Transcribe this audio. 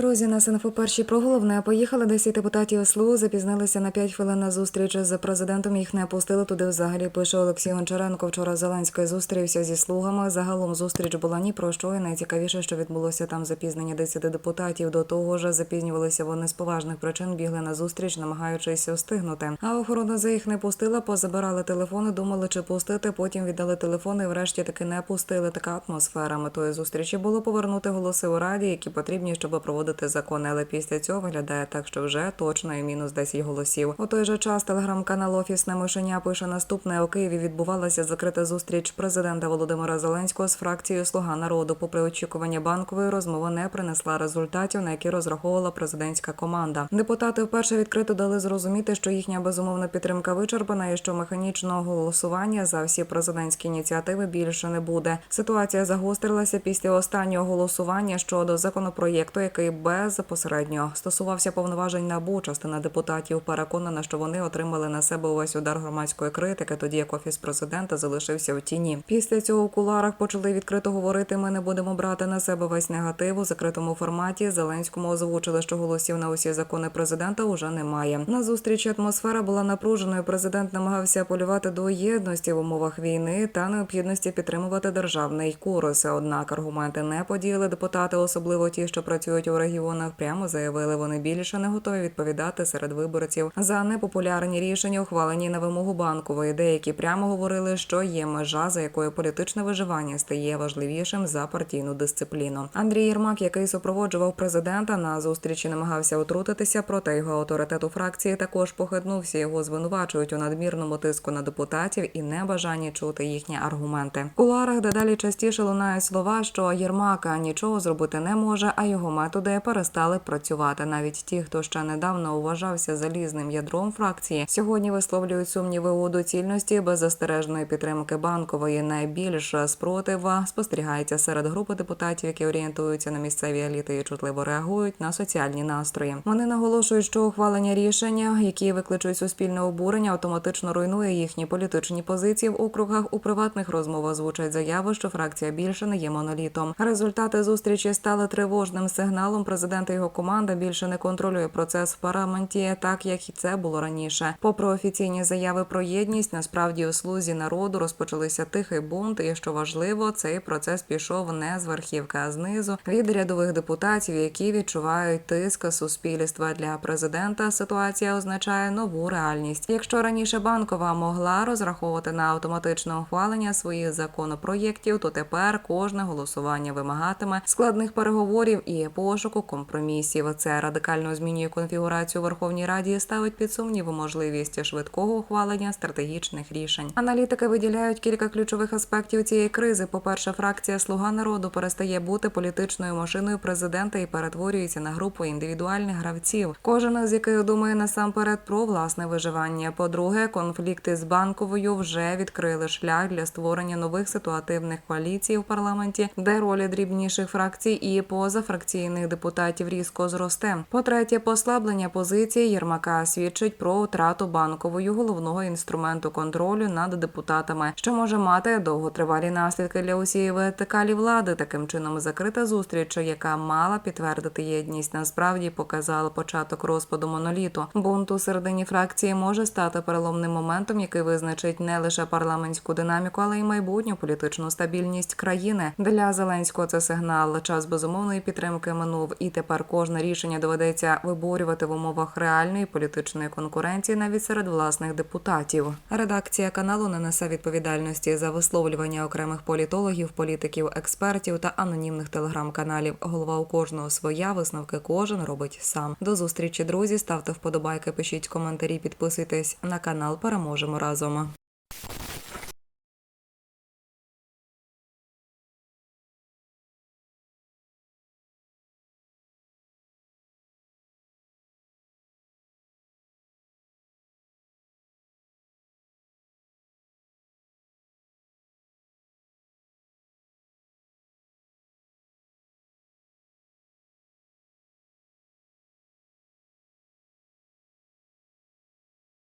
Друзі, на СНФ перші про головне поїхали 10 депутатів СЛУ, запізнилися на 5 хвилин на зустріч з президентом. Їх не пустили туди. Взагалі пише Олексій Гончаренко. Вчора Зеленський зустрівся зі слугами. Загалом зустріч була ні про що. І найцікавіше, що відбулося там запізнення 10 депутатів. До того ж, запізнювалися вони з поважних причин. Бігли на зустріч, намагаючись встигнути. А охорона за їх не пустила, позабирали телефони, думали, чи пустити. Потім віддали телефони. Врешті таки не пустили. Така атмосфера метою зустрічі було повернути голоси у раді, які потрібні, щоб проводити закони. Але після цього виглядає так, що вже точно і мінус 10 голосів. У той же час телеграм-канал Офісне мишеня пише наступне у Києві. Відбувалася закрита зустріч президента Володимира Зеленського з фракцією Слуга народу. Попри очікування банкової розмова не принесла результатів, на які розраховувала президентська команда. Депутати вперше відкрито дали зрозуміти, що їхня безумовна підтримка вичерпана і що механічного голосування за всі президентські ініціативи більше не буде. Ситуація загострилася після останнього голосування щодо законопроєкту, який безпосередньо стосувався повноважень НАБУ. Частина депутатів переконана, що вони отримали на себе увесь удар громадської критики, тоді як офіс президента залишився в тіні. Після цього у куларах почали відкрито говорити. Ми не будемо брати на себе весь негатив у закритому форматі. Зеленському озвучили, що голосів на усі закони президента уже немає. На зустрічі атмосфера була напруженою. Президент намагався апелювати до єдності в умовах війни та необхідності підтримувати державний курс. Однак аргументи не подіяли депутати, особливо ті, що працюють у регіонах. Прямо заявили, вони більше не готові відповідати серед виборців за непопулярні рішення, ухвалені на вимогу банкової. Деякі прямо говорили, що є межа, за якою політичне виживання стає важливішим за партійну дисципліну. Андрій Єрмак, який супроводжував президента на зустрічі, намагався отрутитися, проте його авторитет у фракції також похитнувся. Його звинувачують у надмірному тиску на депутатів і небажанні чути їхні аргументи. В кулуарах дедалі частіше лунають слова, що Єрмака нічого зробити не може, а його методи перестали працювати. Навіть ті, хто ще недавно вважався залізним ядром фракції, сьогодні висловлюють сумніви у доцільності беззастережної підтримки банкової. Найбільш спротива спостерігається серед групи депутатів, які орієнтуються на місцеві еліти і чутливо реагують на соціальні настрої. Вони наголошують, що ухвалення рішення, які викличуть суспільне обурення, автоматично руйнує їхні політичні позиції в округах. У приватних розмовах звучать заяви, що фракція більше не є монолітом. Результати зустрічі стали тривожним сигналом. Президент і його команда більше не контролює процес в парламенті, так як і це було раніше. Попри офіційні заяви про єдність, насправді у слузі народу розпочалися тихий бунт. І що важливо, цей процес пішов не з верхівки, а знизу від рядових депутатів, які відчувають тиск суспільства для президента. Ситуація означає нову реальність. Якщо раніше банкова могла розраховувати на автоматичне ухвалення своїх законопроєктів, то тепер кожне голосування вимагатиме складних переговорів і пошуку компромісів. Це радикально змінює конфігурацію у Верховній Раді і ставить під сумнів можливість швидкого ухвалення стратегічних рішень. Аналітики виділяють кілька ключових аспектів цієї кризи. По перше, фракція Слуга народу перестає бути політичною машиною президента і перетворюється на групу індивідуальних гравців. Кожен з яких думає насамперед про власне виживання. По-друге, конфлікти з банковою вже відкрили шлях для створення нових ситуативних коаліцій в парламенті, де ролі дрібніших фракцій і позафракційних депутатів різко зросте. По-третє, послаблення позиції Єрмака свідчить про втрату банковою головного інструменту контролю над депутатами, що може мати довготривалі наслідки для усієї вертикалі влади. Таким чином, закрита зустріч, яка мала підтвердити єдність, насправді показала початок розпаду моноліту. Бунт у середині фракції може стати переломним моментом, який визначить не лише парламентську динаміку, але й майбутню політичну стабільність країни. Для Зеленського це сигнал. Час безумовної підтримки минув, і тепер кожне рішення доведеться виборювати в умовах реальної політичної конкуренції навіть серед власних депутатів. Редакція каналу не несе відповідальності за висловлювання окремих політологів, політиків, експертів та анонімних телеграм-каналів. Голова у кожного своя висновки кожен робить сам. До зустрічі, друзі. Ставте вподобайки, пишіть коментарі, підписуйтесь на канал. Переможемо разом.